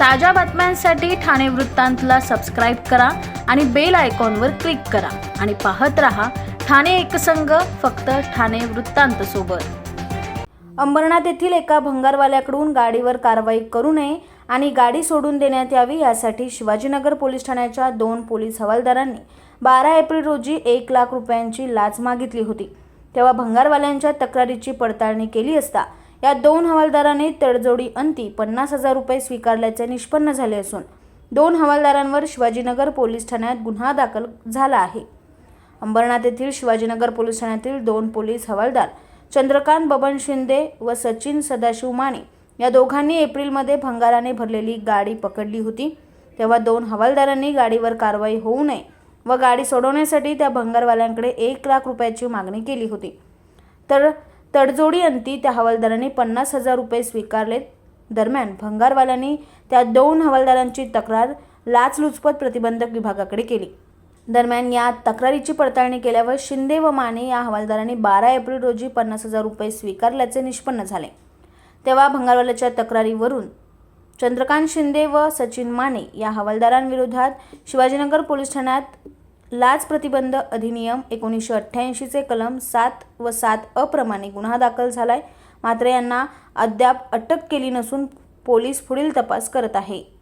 ताज्या बातम्यांसाठी ठाणे वृत्तांतला सबस्क्राईब करा आणि बेल आयकॉनवर क्लिक करा. आणि पाहत रहा ठाणे एकसंघ फक्त ठाणे वृत्तांत सोबत. अंबरनाथ येथील एका भंगारवाल्याकडून गाडीवर कारवाई करू नये आणि गाडी सोडून देण्यात यावी यासाठी शिवाजीनगर पोलीस ठाण्याच्या दोन पोलीस हवालदारांनी बारा एप्रिल रोजी एक लाख रुपयांची लाच मागितली होती. तेव्हा भंगारवाल्यांच्या तक्रारीची पडताळणी केली असता या दोन हवालदारांनी तडजोडी अंती पन्नास हजार रुपये स्वीकारल्याचे निष्पन्न झाले असून दोन हवालदारांवर शिवाजीनगर पोलीस ठाण्यात गुन्हा दाखल झाला आहे. अंबरनाथ येथील शिवाजीनगर पोलीस ठाण्यातील दोन पोलीस हवालदार चंद्रकांत बबन शिंदे व सचिन सदाशिव माने या दोघांनी एप्रिलमध्ये भंगाराने भरलेली गाडी पकडली होती. तेव्हा दोन हवालदारांनी गाडीवर कारवाई होऊ नये व गाडी सोडवण्यासाठी त्या भंगारवाल्यांकडे एक लाख रुपयाची मागणी केली होती. तर तडजोडी अंती त्या हवालदारांनी पन्नास हजार रुपये स्वीकारले. दरम्यान भंगारवाल्यांनी त्या दोन हवालदारांची तक्रार लाचलुचपत प्रतिबंधक विभागाकडे केली. दरम्यान या तक्रारीची पडताळणी केल्यावर शिंदे व माने या हवालदारांनी बारा एप्रिल रोजी पन्नास हजार रुपये स्वीकारल्याचे निष्पन्न झाले. तेव्हा भंगारवाल्याच्या तक्रारीवरून चंद्रकांत शिंदे व सचिन माने या हवालदारांविरोधात शिवाजीनगर पोलीस ठाण्यात लाच प्रतिबंध अधिनियम एकोणीसशे अठ्ठ्याऐंशीचे कलम सात व सात अप्रमाणे गुन्हा दाखल झालाय. मात्र यांना अद्याप अटक केली नसून पोलीस पुढील तपास करत आहे.